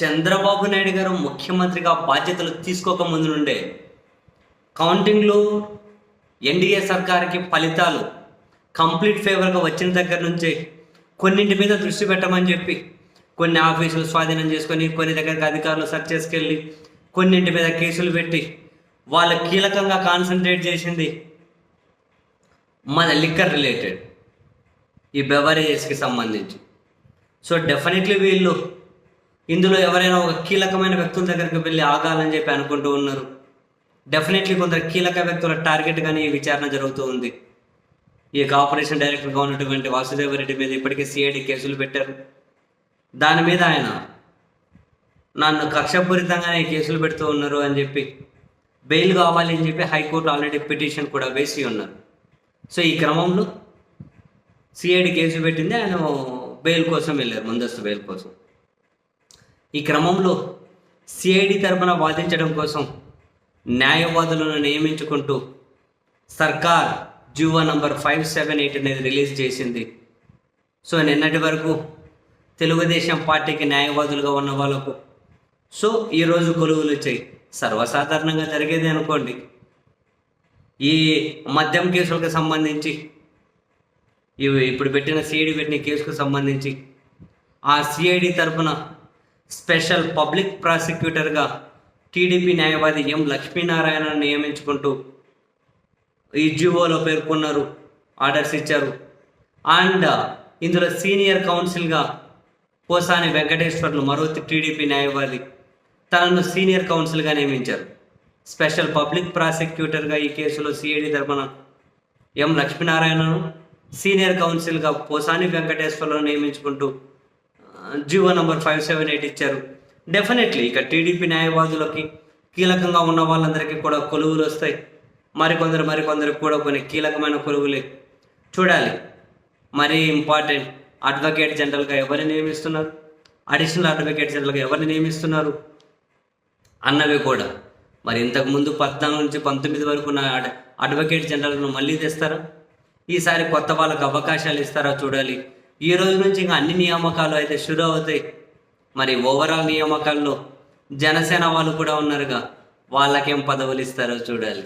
చంద్రబాబు నాయుడు గారు ముఖ్యమంత్రిగా బాధ్యతలు తీసుకోక ముందు నుండే కౌంటింగ్లో ఎన్డీఏ సర్కార్కి ఫలితాలు కంప్లీట్ ఫేవర్గా వచ్చిన దగ్గర నుంచే కొన్నింటి మీద దృష్టి పెట్టమని చెప్పి కొన్ని ఆఫీసులు స్వాధీనం చేసుకొని కొన్ని దగ్గరికి అధికారులు సర్చ్ చేసుకెళ్ళి కొన్నింటి మీద కేసులు పెట్టి వాళ్ళు కీలకంగా కాన్సన్ట్రేట్ చేసింది మన లిక్కర్ రిలేటెడ్ ఈ బెవరేజెస్కి సంబంధించి. సో డెఫినెట్లీ వీళ్ళు ఇందులో ఎవరైనా ఒక కీలకమైన వ్యక్తుల దగ్గరికి వెళ్ళి ఆగాలని చెప్పి అనుకుంటూ ఉన్నారు. డెఫినెట్లీ కొందరు కీలక వ్యక్తుల టార్గెట్గానే ఈ విచారణ జరుగుతూ ఉంది. ఈ ఆపరేషన్ డైరెక్టర్గా ఉన్నటువంటి వాసుదేవ రెడ్డి మీద ఇప్పటికే సిఐడి కేసులు పెట్టారు. దాని మీద ఆయన నన్ను కక్షపూరితంగానే కేసులు పెడుతూ ఉన్నారు అని చెప్పి బెయిల్ కావాలి అని చెప్పి హైకోర్టు ఆల్రెడీ పిటిషన్ కూడా వేసి ఉన్నారు. సో ఈ క్రమంలో సిఐడి కేసు పెట్టింది. ఆయన బెయిల్ కోసం వెళ్ళారు ముందస్తు బెయిల్ కోసం. ఈ క్రమంలో సిఐడి తరపున వాదించడం కోసం న్యాయవాదులను నియమించుకుంటూ సర్కార్ జూవా నంబర్ ఫైవ్ సెవెన్ ఎయిట్ అనేది రిలీజ్ చేసింది. సో నిన్నటి వరకు తెలుగుదేశం పార్టీకి న్యాయవాదులుగా ఉన్న వాళ్ళకు సో ఈరోజు కొలువులు వచ్చాయి. సర్వసాధారణంగా జరిగేది అనుకోండి. ఈ మద్యం కేసులకు సంబంధించి ఇవి ఇప్పుడు పెట్టిన సిఐడి పెట్టిన కేసుకు సంబంధించి ఆ సిఐడి తరపున స్పెషల్ పబ్లిక్ ప్రాసిక్యూటర్గా టీడీపీ న్యాయవాది ఎం లక్ష్మీనారాయణను నియమించుకుంటూ ఈ జీవోలో పేర్కొన్నారు ఆర్డర్స్ ఇచ్చారు. అండ్ ఇందులో సీనియర్ కౌన్సిల్గా పోసాని వెంకటేశ్వర్లు మరో టీడీపీ న్యాయవాది. తనను సీనియర్ కౌన్సిల్గా నియమించారు. స్పెషల్ పబ్లిక్ ప్రాసిక్యూటర్గా ఈ కేసులో సిఐడి తరపున ఎం లక్ష్మీనారాయణను సీనియర్ కౌన్సిల్గా పోసాని వెంకటేశ్వర్లను నియమించుకుంటూ GO number five seven eight ఇచ్చారు. డెఫినెట్లీ ఇక టీడీపీ న్యాయవాదులకి కీలకంగా ఉన్న వాళ్ళందరికీ కూడా కొలువులు వస్తాయి. మరికొందరు మరికొందరికి కూడా కొన్ని కీలకమైన కొలువులే. చూడాలి. మరీ ఇంపార్టెంట్ అడ్వకేట్ జనరల్గా ఎవరిని నియమిస్తున్నారు? అడిషనల్ అడ్వకేట్ జనరల్గా ఎవరిని నియమిస్తున్నారు? అన్నవి కూడా. మరి ఇంతకుముందు పద్నాలుగు నుంచి పంతొమ్మిది వరకు ఉన్న అడ్- అడ్వకేట్ జనరల్ను మళ్ళీ తెస్తారా? ఈసారి కొత్త వాళ్ళకు అవకాశాలు ఇస్తారా? చూడాలి. ఈ రోజు నుంచి ఇంకా అన్ని నియామకాలు అయితే షురూ అవుతాయి. మరి ఓవరాల్ నియామకాల్లో జనసేన వాళ్ళు కూడా ఉన్నారుగా వాళ్ళకేం పదవులు ఇస్తారో చూడాలి.